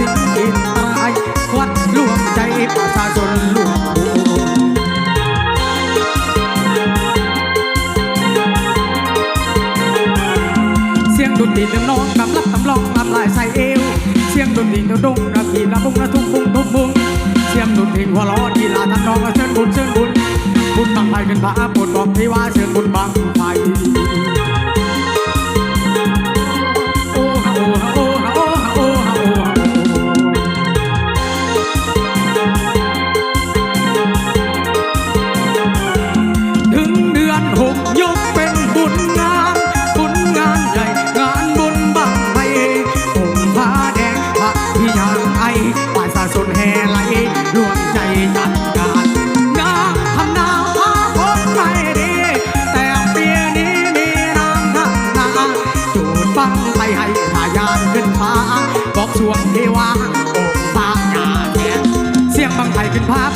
สิ้นอินรายควัดลวงใจประชาชนรวมเสียงดนตรีเดิมน้องกำรับตำลองตำลายใส่เอว เสียงดนตรีเดิมดงระพีระบุงระทุ่งพุ่งทุ่งพุ่งเสียงดนตรีหัวล้อที่ลาทำนองเชิญบุญเชิญบุญบุญบังไผ่เป็นพระบุญบอกที่ว่าเชิญบุญบังไผ่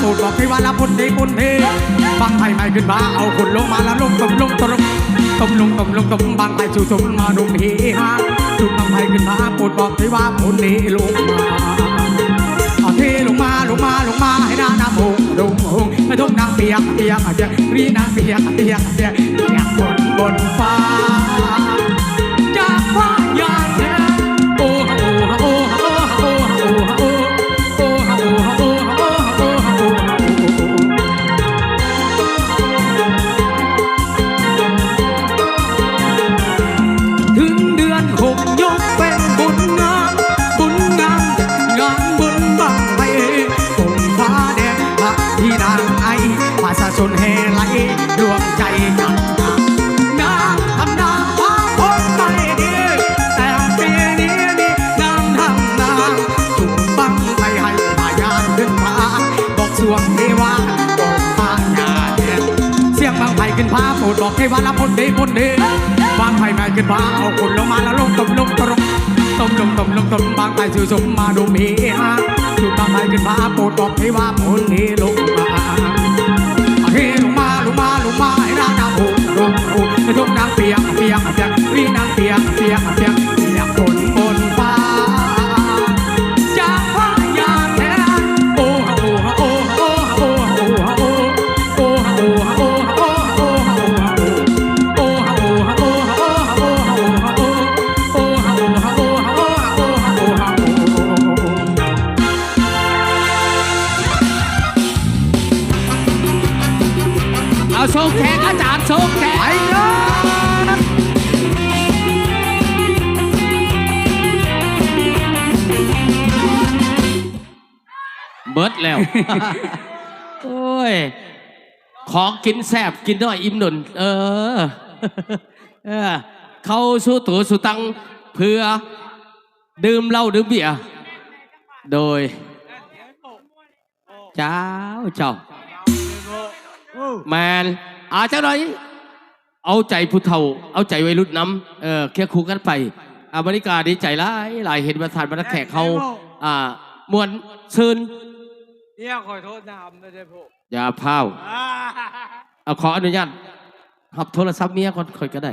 พูดบอกพี่ว่าละพุทดีบุญเทบางไผ่ไม่ขึ้นมาเอาขุนลงมาแล้วลงตมลงตมตมลงตมลงตมบางไผ่สู่สมมาดุมเฮฮาสูตรบางไผ่ขึ้นมาพูดบอกพี่ว่าพุทดีลงมาเอาเทลงมาลงมาลงมาให้หน้าหน้าโมงลงหงไม่ต้องนางเปียกเปียกเปียกรีนางเปียกเปียกเปียก มาละพุ่นดีพุ่นดีบางไทยม่ขึ้นมาเอาคุณลงมาแล้วลงตมลงตรงตมตมตมลงตมบางไทยชื่อสมมาดูมีฮะสุดบางไทยขึ้นมาโปรดบอกให้ว่าพุ่นนี้ลงมาเฮ้ลงมาลงมาลงมาให้นางนางโอ้ลงโอ้จะทุกนางเปียกเปียกเปียกนี่นางเปียกเปียกเปียก เอาส่งแขกอาจารย์ส่งแขกไปเด้อเบิดแล้ว โอ้ย ของกินแซบกินน้อยอิ่มหนุน เออ เออ เข้าสู้ตัวสู้ตังเพื่อ ดื่มเหล้าดื่มเบียร์โดย เจ้าเจ้าแมน อาเจ้าหน่อย เอาใจผู้เฒ่า เอาใจวัยรุ่นน้ำเออเคียงคู่กันไปอเมริกาดีใจหลายหลายเห็นประธานบรรดาแขกเขาอ่ามวนซืนเนี่ยขอโทษนะคไม่ได้พูดอย่าพาวเอาขออนุญาตหับโทรศัพท์เมียคนคอยก็ได้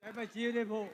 ไปไปชี้ได้พูด